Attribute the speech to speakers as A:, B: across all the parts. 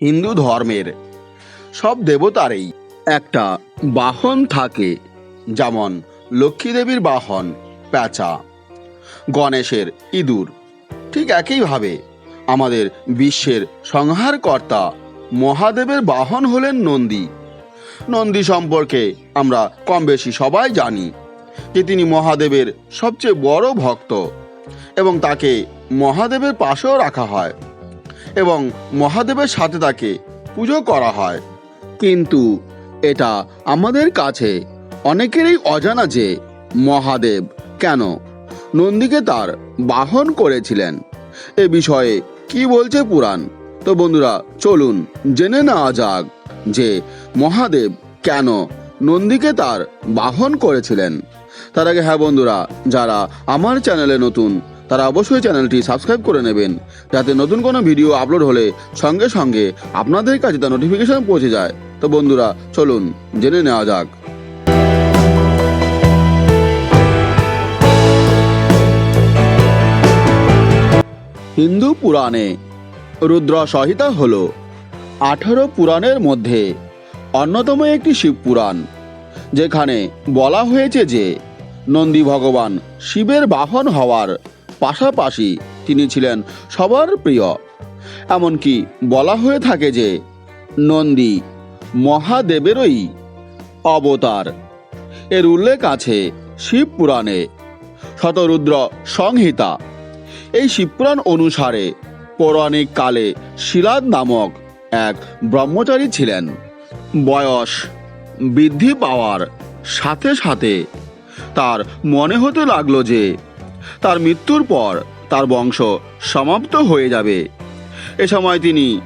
A: হিন্দু ধর্মের। সব দেবতারই একটা বাহন থাকে, যেমন লক্ষ্মী দেবীর বাহন, প্যাঁচা, গণেশের ইঁদুর। ঠিক একইভাবে আমাদের বিশ্বের সংহারকর্তা মহাদেবের বাহন হলেন নন্দী। নন্দী সম্পর্কে আমরা কম বেশি সবাই জানি যে তিনি মহাদেবের সবচেয়ে বড় ভক্ত এবং তাকে মহাদেবের পাশেও রাখা হয়। এবং মহাদেবের সাথে তাকে পুজো করা হয়। কিন্তু এটা আমাদের কাছে অনেকেরই অজানা যে মহাদেব কেন নন্দীকে তার বাহন করেছিলেন। এ বিষয়ে কি বলছে পুরাণ? তো বন্ধুরা, চলুন জেনে নেওয়া যাক যে মহাদেব কেন নন্দীকে তার বাহন করেছিলেন। তার আগে হ্যাঁ বন্ধুরা, যারা আমার চ্যানেলে নতুন তারা অবশ্যই চ্যানেলটি সাবস্ক্রাইব করে নেবেন, যাতে নতুন কোনো ভিডিও আপলোড হলে সঙ্গে সঙ্গে আপনাদের কাছে তার নোটিফিকেশন পৌঁছে যায়। তো বন্ধুরা, চলুন জেনে নেওয়া যাক। হিন্দু পুরাণে রুদ্র সংহিতা হল আঠারো পুরাণের মধ্যে অন্যতম একটি শিব পুরাণ, যেখানে বলা হয়েছে যে নন্দী ভগবান শিবের বাহন হওয়ার পাশাপাশি তিনি ছিলেন সবার প্রিয়। এমনকি বলা হয়ে থাকে যে নন্দী মহাদেবেরই অবতার। এর উল্লেখ আছে শিব পুরাণে। শতরুদ্র সংহিতা। এই শিবপুরাণ অনুসারে পৌরাণিক কালে শিলাদ নামক এক ব্রহ্মচারী ছিলেন। বয়স বৃদ্ধি পাওয়ার সাথে সাথে তার মনে হতে লাগল যে তার মৃত্যুর পর তার বংশ সমাপ্ত হয়ে যাবে। এ সময় তিনি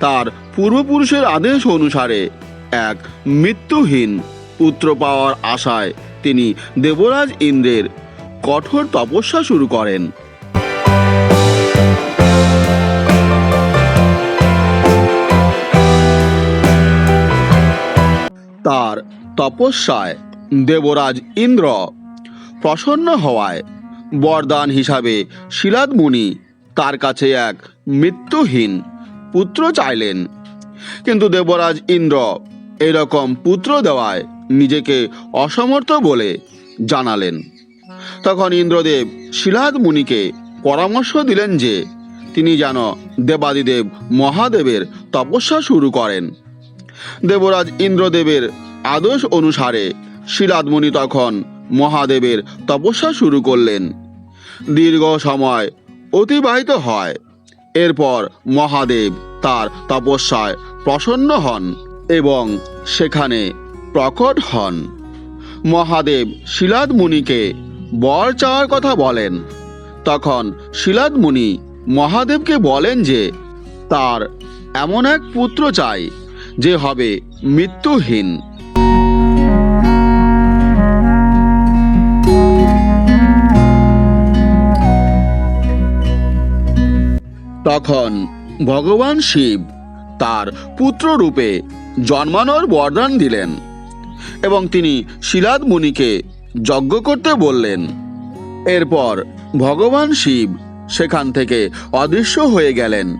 A: তার পূর্বপুরুষের আদেশ অনুসারে এক মৃত্যুহীন পুত্র পাওয়ার আশায় তিনি দেবরাজ ইন্দ্রের কঠোর তপস্যা শুরু করেন। তার তপস্যায় দেবরাজ ইন্দ্র প্রসন্ন হওয়ায় বরদান হিসাবে শিলাদ মুনি তার কাছে এক মৃত্যুহীন পুত্র চাইলেন। কিন্তু দেবরাজ ইন্দ্র এরকম পুত্র দেওয়ায় নিজেকে অসমর্থ বলে জানালেন। তখন ইন্দ্রদেব শিলাদ মুনিকে পরামর্শ দিলেন যে, তিনি যেন দেবাদিদেব মহাদেবের তপস্যা শুরু করেন। দেবরাজ ইন্দ্রদেবের আদেশ অনুসারে শিলাদমণি তখন মহাদেবের তপস্যা শুরু করলেন। দীর্ঘ সময় অতিবাহিত হয়। এরপর মহাদেব তার তপস্যায় প্রসন্ন হন এবং সেখানে প্রকট হন। মহাদেব শিলাদ মুনিকে বর চাওয়ার কথা বলেন। তখন শিলাদ মুনি মহাদেবকে বলেন যে, তার এমন এক পুত্র চাই যে হবে মৃত্যুহীন। তখন ভগবান শিব তার পুত্র রূপে জন্মানোর বরদান দিলেন এবং তিনি শিলাদ মুনিকে যজ্ঞ করতে বললেন। এরপর ভগবান শিব সেখান থেকে অদৃশ্য হয়ে গেলেন।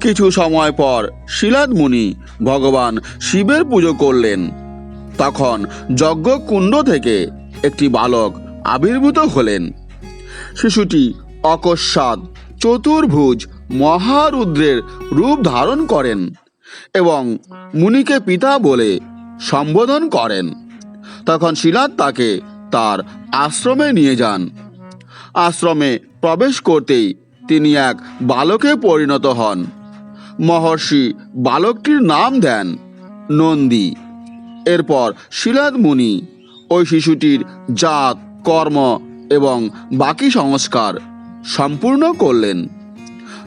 A: কিছু সময় পর শিলাদ মুনি ভগবান শিবের পুজো করলেন। তখন যজ্ঞ কুণ্ড থেকে একটি বালক আবির্ভূত হলেন। শিশুটি অকস্মাৎ চতুর্ভুজ মহারুদ্রের রূপ ধারণ করেন এবং মুনিকে পিতা বলে সম্বোধন করেন। তখন শিলাদ তাকে তার আশ্রমে নিয়ে যান। আশ্রমে প্রবেশ করতেই তিনি এক বালকে পরিণত হন। মহর্ষি বালকটির নাম দেন নন্দী। এরপর শিলাদ মুনি ওই শিশুটির জাত, কর্ম এবং বাকি সংস্কার সম্পূর্ণ করলেন।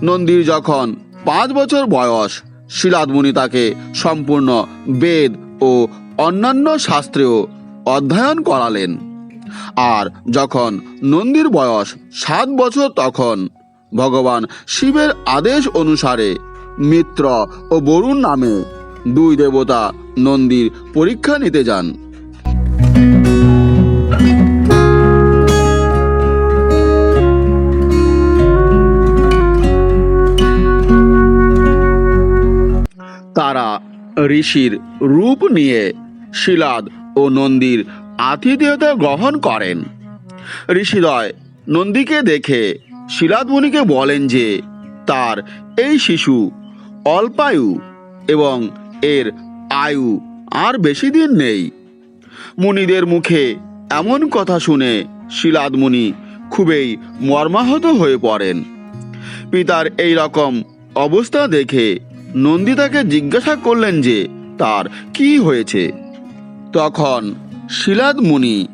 A: নন্দীর যখন পাঁচ বছর বয়স শিলাদ মুনি তাকে সম্পূর্ণ বেদ ও অন্যান্য শাস্ত্রেও অধ্যয়ন করালেন। আর যখন নন্দীর বয়স সাত বছর তখন ভগবান শিবের আদেশ অনুসারে মিত্র ও বরুণ নামে দুই দেবতা নন্দীর পরীক্ষা নিতে যান। ঋষির রূপ নিয়ে শিলাদ ও নন্দীর আতিথেয়তা গ্রহণ করেন। ঋষিদয় নন্দীকে দেখে শিলাদ মুনিকে বলেন যে, তার এই শিশু অল্পায়ু এবং এর আয়ু আর বেশি দিন নেই। মুনিদের মুখে এমন কথা শুনে শিলাদ মুনি খুবই মর্মাহত হয়ে পড়েন। পিতার এই রকম অবস্থা দেখে নন্দিতাকে জিজ্ঞাসা করলেন যে, তার কি হয়েছে? তখন শিলাদ মুনি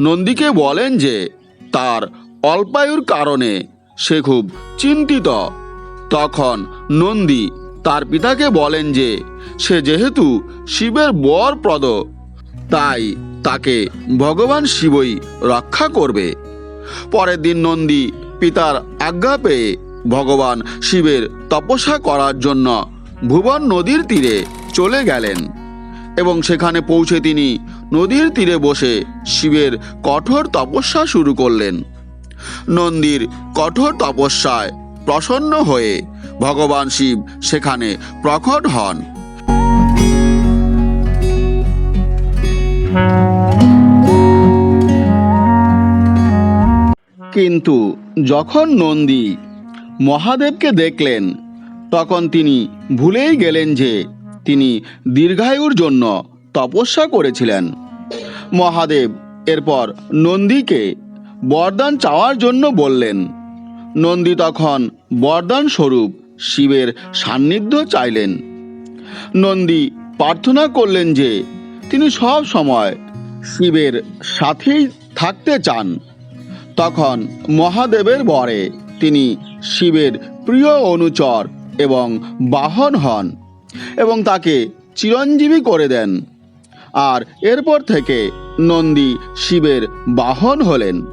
A: নন্দীকে বলেন যে, তার অল্পায়ুর কারণে সে খুব চিন্তিত। তখন নন্দী তার পিতাকে বলেন যে, সে যেহেতু শিবের বরপ্রদ তাই তাকে ভগবান শিবই রক্ষা করবে। পরের দিন নন্দী পিতার আজ্ঞা পেয়ে ভগবান শিবের তপস্যা করার জন্য ভুবন নদীর তীরে চলে গেলেন এবং সেখানে পৌঁছে তিনি নদীর তীরে বসে শিবের কঠোর তপস্যা শুরু করলেন। নন্দীর কঠোর তপস্যায় প্রসন্ন হয়ে ভগবান শিব সেখানে প্রকট হন। কিন্তু যখন নন্দী মহাদেবকে দেখলেন তখন তিনি ভুলেই গেলেন যে তিনি দীর্ঘায়ুর জন্য তপস্যা করেছিলেন। মহাদেব এরপর নন্দীকে বরদান চাওয়ার জন্য বললেন। নন্দী তখন বরদান স্বরূপ শিবের সান্নিধ্য চাইলেন। নন্দী প্রার্থনা করলেন যে তিনি সব সময় শিবের সাথেই থাকতে চান। তখন মহাদেবের বরে তিনি শিবের প্রিয় অনুচর এবং বাহন হন এবং তাকে চিরঞ্জীবী করে দেন। আর এরপর থেকে নন্দী শিবের বাহন হলেন।